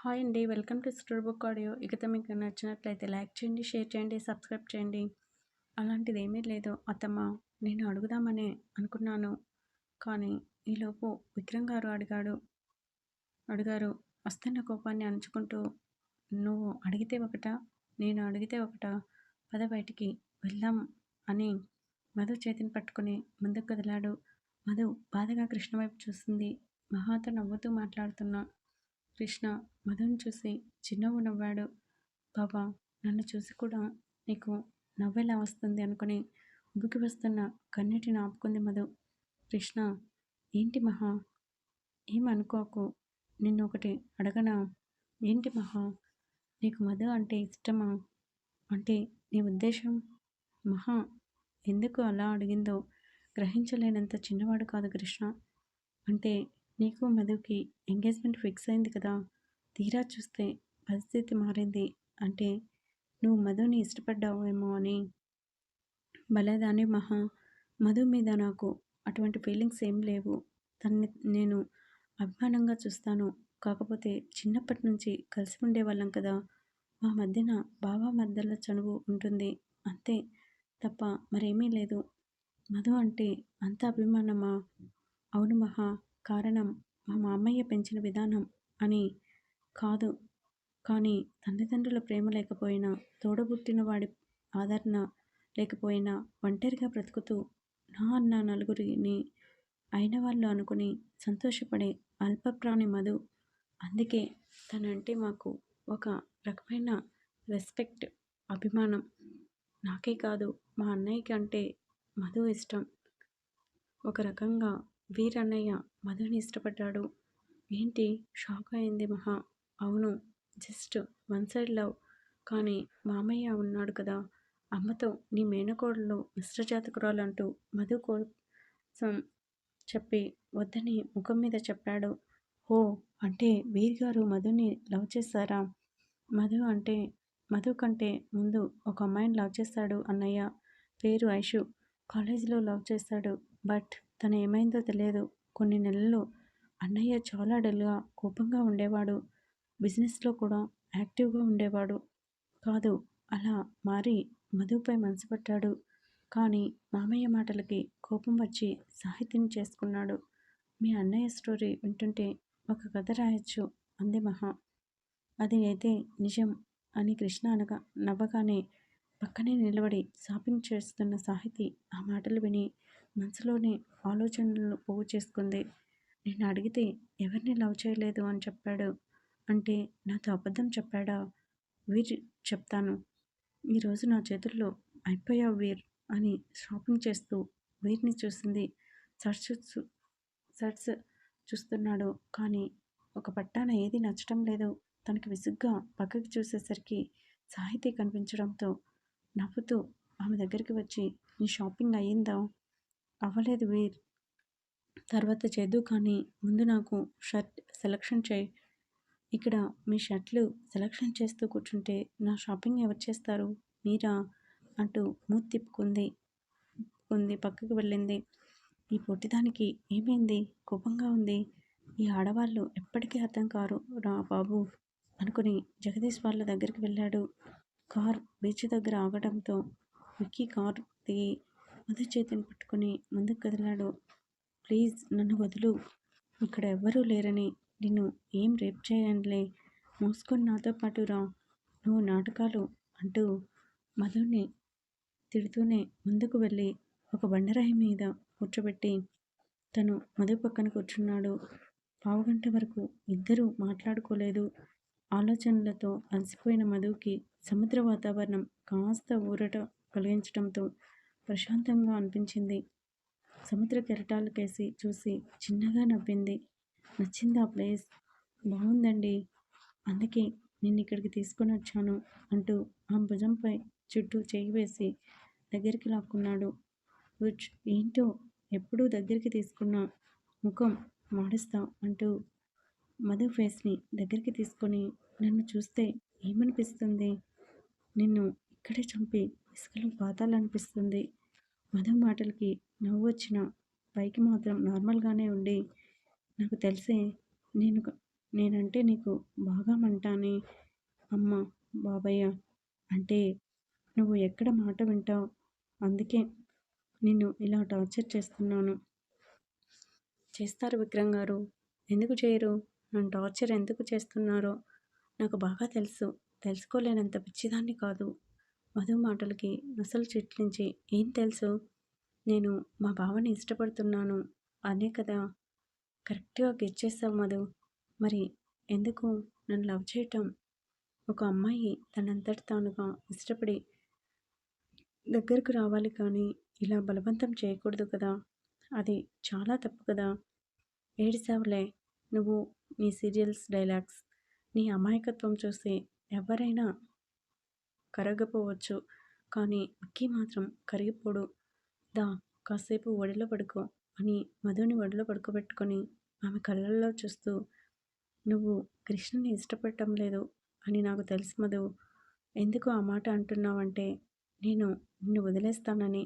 Hi అండి. Welcome to store book audio. ఇకతో మీకు నచ్చినట్లయితే లైక్ చేయండి షేర్ చేయండి సబ్స్క్రైబ్ చేయండి. అలాంటిది ఏమీ లేదు. అత్తమ్మ నేను అడుగుదామని అనుకున్నాను. కానీ ఈలోపు విక్రమ్ గారు అడిగాడు. అడిగారు వస్తున్న కోపాన్ని అణుచుకుంటూ నువ్వు అడిగితే ఒకట నేను అడిగితే ఒకట పద బయటికి వెళ్దాం అని మధు చేతిని పట్టుకుని ముందుకు కదిలాడు. మధు బాధగా కృష్ణ వైపు చూస్తుంది. మహాతో నవ్వుతూ మాట్లాడుతున్నా. కృష్ణ మధుని చూసి చిన్నవు నవ్వాడు. బాబా నన్ను చూసి కూడా నీకు నవ్వెలా వస్తుంది అనుకుని ఉబ్బుకి వస్తున్న కన్నీటిని ఆపుకుంది మధు. కృష్ణ ఏంటి మహా? ఏమనుకోకు నిన్ను ఒకటి అడగనా? ఏంటి మహా? నీకు మధు అంటే ఇష్టమా? అంటే నీ ఉద్దేశం? మహా ఎందుకు అలా అడిగిందో గ్రహించలేనంత చిన్నవాడు కాదు కృష్ణ. అంటే నీకు మధుకి ఎంగేజ్మెంట్ ఫిక్స్ అయింది కదా? తీరా చూస్తే పరిస్థితి మారింది అంటే నువ్వు మధుని ఇష్టపడ్డావేమో అని. బలేదాని మహా. మధు మీద నాకు అటువంటి ఫీలింగ్స్ ఏం లేవు. తన్ని నేను అభిమానంగా చూస్తాను. కాకపోతే చిన్నప్పటి నుంచి కలిసి ఉండేవాళ్ళం కదా. మా మధ్యన బాబా మధ్యలో చనువు ఉంటుంది. అంతే తప్ప మరేమీ లేదు. మధు అంటే అంత అభిమానమా? అవును మహా. కారణం మా మామయ్య పెంచిన విధానం అని కాదు. కానీ తల్లిదండ్రుల ప్రేమ లేకపోయినా తోడబుట్టిన వాడి ఆదరణ లేకపోయినా ఒంటరిగా బ్రతుకుతూ నా అన్న నలుగురిని అయిన వాళ్ళు అనుకుని సంతోషపడే అల్పప్రాణి మధు అందుకే తనంటే మాకు ఒక రకమైన రెస్పెక్ట్ అభిమానం. నాకే కాదు మా అన్నయ్యకి అంటే మధు ఇష్టం. ఒక రకంగా వీరన్నయ్య మధుని ఇష్టపడ్డాడు. ఏంటి? షాక్ అయింది మహా. అవును జస్ట్ వన్ సైడ్ లవ్. కానీ మామయ్య ఉన్నాడు కదా. అమ్మతో నీ మేనకోడలు మిశ్రజాతకురాలంటూ మధు కోసం చెప్పి వద్దని ముఖం మీద చెప్పాడు. ఓ అంటే వీర్ గారు మధుని లవ్ చేశారా? మధు అంటే మధు కంటే ముందు ఒక అమ్మాయిని లవ్ చేస్తాడు అన్నయ్య. పేరు ఐషు. కాలేజీలో లవ్ చేస్తాడు బట్ తను ఏమైందో తెలియదు కొన్ని నెలలు అన్నయ్య చాలా డల్గా కోపంగా ఉండేవాడు. బిజినెస్లో కూడా యాక్టివ్గా ఉండేవాడు. కాదు అలా మారి మధుపై మనసు పట్టాడు. కానీ మామయ్య మాటలకి కోపం వచ్చి సాహిత్యం చేసుకున్నాడు. మీ అన్నయ్య స్టోరీ వింటుంటే ఒక కథ రాయొచ్చు అంది మహా. అది అయితే నిజం అని కృష్ణ అనగా నవ్వగానే పక్కనే నిలబడి షాపింగ్ చేస్తున్న సాహితి ఆ మాటలు విని మనసులోనే ఆలోచనలు పోగు చేసుకుంది. నేను అడిగితే ఎవరిని లవ్ చేయలేదు అని చెప్పాడు. అంటే నాతో అబద్ధం చెప్పాడా? వీర్ చెప్తాను. ఈరోజు నా చేతుల్లో అయిపోయావు వీర్ అని షాపింగ్ చేస్తూ వీరిని చూసింది. సర్చ్ సర్చ్ చూస్తున్నాడు. కానీ ఒక పట్టాన ఏది నచ్చటం లేదు. తనకి విసుగ్గా పక్కకి చూసేసరికి సాహితీ కనిపించడంతో నవ్వుతూ ఆమె దగ్గరికి వచ్చి నీ షాపింగ్ అయ్యిందా? అవ్వలేదు వీర్. తర్వాత చేద్దు కానీ ముందు నాకు షర్ట్ సెలక్షన్ చేయి. ఇక్కడ మీ షర్ట్లు సెలక్షన్ చేస్తూ కూర్చుంటే నా షాపింగ్ ఎవరు చేస్తారు? మీరా? అంటూ మూతి తిప్పుకుంది. ఉంది పక్కకు వెళ్ళింది. ఈ పొట్టిదానికి ఏమైంది? కోపంగా ఉంది. ఈ ఆడవాళ్ళు ఎప్పటికీ అర్థం కారు రా బాబు అనుకుని జగదీష్ వాళ్ళ దగ్గరికి వెళ్ళాడు. కార్ బీచ్ దగ్గర ఆగడంతో విక్కీ కార్ దిగి మధు చేతిని పట్టుకుని ముందుకు కదిలాడు. ప్లీజ్ నన్ను వదులు. ఇక్కడ ఎవ్వరూ లేరని. నిన్ను ఏం రేప్ చేయండిలే మూసుకొని నాతో పాటు రా. నువ్వు నాటకాలు అంటూ మధుని తిడుతూనే ముందుకు వెళ్ళి ఒక బండరాయి మీద కూర్చోబెట్టి తను మధు పక్కన కూర్చున్నాడు. పావుగంట వరకు ఇద్దరూ మాట్లాడుకోలేదు. ఆలోచనలతో అలసిపోయిన మధుకి సముద్ర వాతావరణం కాస్త ఊరట కలిగించడంతో ప్రశాంతంగా అనిపించింది. సముద్ర కెరటాలకేసి చూసి చిన్నగా నవ్వింది. నచ్చింది ఆ ప్లేస్ బాగుందండి. అందుకే నేను ఇక్కడికి తీసుకొని వచ్చాను అంటూ ఆ భుజంపై చుట్టూ చేయి వేసి దగ్గరికి లాక్కున్నాడు. రుచ్ ఏంటో? ఎప్పుడూ దగ్గరికి తీసుకున్న ముఖం మాడుస్తా అంటూ మధు ఫేస్ని దగ్గరికి తీసుకొని నన్ను చూస్తే ఏమనిపిస్తుంది? నిన్ను ఇక్కడే చంపి ఇసుకలో పాతాలనిపిస్తుంది మధు మాటలకి నవ్వు వచ్చిన పైకి మాత్రం నార్మల్గానే ఉండి నాకు తెలిసే నేను నేనంటే నీకు బాగా మంటాని అమ్మ బాబయ్య అంటే నువ్వు ఎక్కడ మాట వింటావు? అందుకే నిన్ను ఇలా టార్చర్ చేస్తున్నాను. చేస్తారు విక్రమ్ గారు. ఎందుకు చేయరు? నన్ను టార్చర్ ఎందుకు చేస్తున్నారో నాకు బాగా తెలుసు. తెలుసుకోలేనంత పిచ్చిదాన్ని కాదు. మధు మాటలకి నసలు చిట్లించి ఏం తెలుసు? నేను మా బావని ఇష్టపడుతున్నాను. అనే కదా. కరెక్ట్గా గెట్ చేస్తావు మధు. మరి ఎందుకు నన్ను లవ్ చేయటం? ఒక అమ్మాయి తనంతటి తానుగా ఇష్టపడి దగ్గరకు రావాలి కానీ ఇలా బలవంతం చేయకూడదు కదా. అది చాలా తప్పు కదా. ఏడిసావులే. నువ్వు నీ సీరియల్స్ డైలాగ్స్ నీ అమాయకత్వం చూసి ఎవరైనా కరగపోవచ్చు. కానీ అక్కి మాత్రం కరిగిపోడు. దా కాసేపు ఒడిలో పడుకో అని మధుని ఒడిలో పడుకోబెట్టుకొని ఆమె కళ్ళల్లో చూస్తూ నువ్వు కృష్ణని ఇష్టపడటం లేదు అని నాకు తెలుసు మధు. ఎందుకు ఆ మాట అంటున్నావంటే నేను నిన్ను వదిలేస్తానని.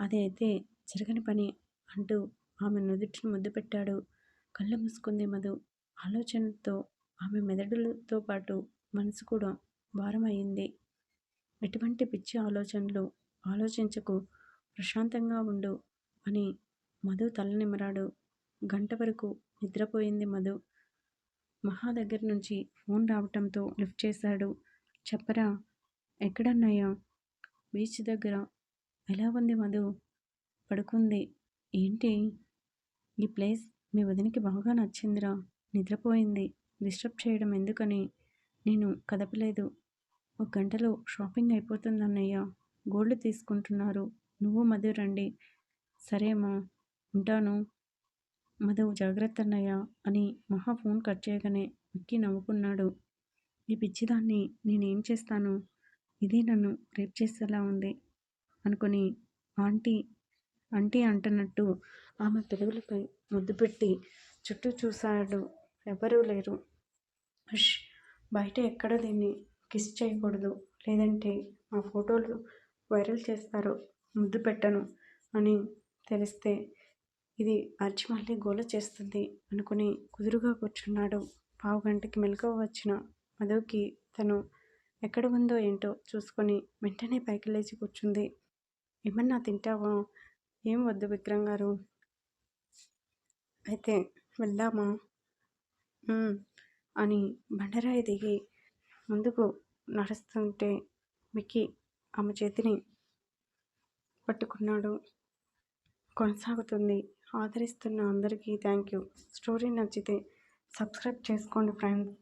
అదైతే జరగని పని అంటూ ఆమె నుదుటిని ముద్దు పెట్టాడు. కళ్ళు మూసుకుంది మధు. ఆలోచనతో ఆమె మెదడులతో పాటు మనసు కూడా భారమయ్యింది. ఎటువంటి పిచ్చి ఆలోచనలు ఆలోచించకు ప్రశాంతంగా ఉండు అని మధు తలనిమరాడు గంట వరకు నిద్రపోయింది మధు. మహా దగ్గర నుంచి ఫోన్ రావటంతో లిఫ్ట్ చేశాడు. చెప్పరా ఎక్కడన్నయ్యా? బీచ్ దగ్గర. ఎలా ఉంది మధు? పడుకుంది. ఏంటి? ఈ ప్లేస్ మీ వదినికి బాగా నచ్చిందిరా. నిద్రపోయింది. డిస్టర్బ్ చేయడం ఎందుకని? నేను కదపలేదు. ఒక గంటలో షాపింగ్ అయిపోతుందన్నయ్యా గోల్డ్ తీసుకుంటున్నారు. నువ్వు మధు రండి. సరేమా ఉంటాను. మధు జాగ్రత్త అన్నయ్య అని మహా ఫోన్ కట్ చేయగానే విక్కీ నవ్వుకున్నాడు. ఈ పిచ్చిదాన్ని నేనేం చేస్తాను? ఇది నన్ను రేప్ చేసేలా ఉంది అనుకుని ఆంటీ ఆంటీ అంటున్నట్టు ఆమె పెదవులపై ముద్దు పెట్టి చుట్టూ చూశాడు. ఎవరూ లేరు. బయట ఎక్కడ దీన్ని కిస్ చేయకూడదు. లేదంటే మా ఫోటోలు వైరల్ చేస్తారు. ముద్దు పెట్టను అని తెలిస్తే ఇది అర్చి మళ్ళీ గోల చేస్తుంది అనుకుని కుదురుగా కూర్చున్నాడు. పావు గంటకి మెలకువ వచ్చిన మధుకి తను ఎక్కడ ఉందో ఏంటో చూసుకొని వెంటనే పైకి లేచి కూర్చుంది. ఏమన్నా తింటావా? ఏం వద్దు విక్రమ్ గారు? అయితే వెళ్దామా? అని బండరాయి దిగి ముందుకు నడుస్తుంటే మిక్కీ ఆమె చేతిని పట్టుకున్నాడు. కొనసాగుతుంది. ఆదరిస్తున్న అందరికీ థ్యాంక్ యూ స్టోరీ నచ్చితే సబ్స్క్రైబ్ చేసుకోండి ఫ్రెండ్స్.